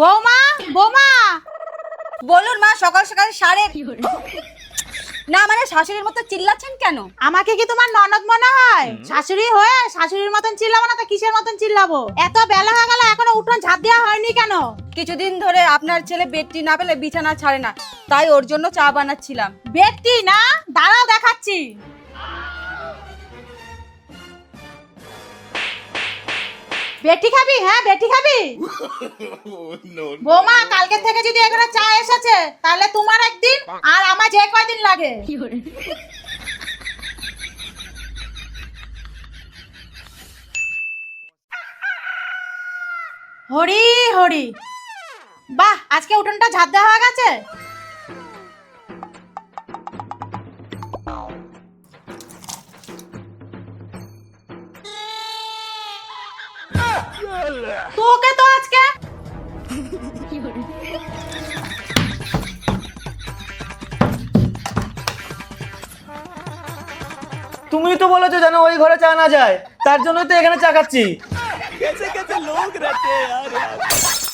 বৌমা বৌমা। বলুন মা সকাল সকাল সাড়ে না মানে শাশুড়ির মতো চিল্লাচ্ছেন কেন? আমাকে কি তোমার ননদ মনে হয়? শাশুড়ি হয়ে শাশুড়ির মতন চিল্লাবো না তো কিসের মতন চিল্লাবো? এত বেলা হয়ে গেল এখনও উঠোন ঝাঁপ দেওয়া হয়নি কেন? কিছুদিন ধরে আপনার ছেলে বেডটি না পেলে বিছানা ছাড়ে না তাই ওর জন্য চা বানাচ্ছিলাম। বেডটি না? দাঁড়াও দেখাচ্ছি। বেটি খাবি হ্যাঁ বেটি খাবি? বৌমা কালকে থেকে যদি এখানে চা এসেছে তাহলে তোমার একদিন আর আমার যে কয়দিন লাগে। হরি হরি। বাহ আজকে উঠোনটা ঝাঁপ দেওয়া হয়ে গেছে? তোকে তো আজকে তুমি তো বলেছো যেন ওই ঘরে চা না যায় তার জন্যই তো এখানে চা খাচ্ছি कैसे कैसे लोग रहते हैं यार यार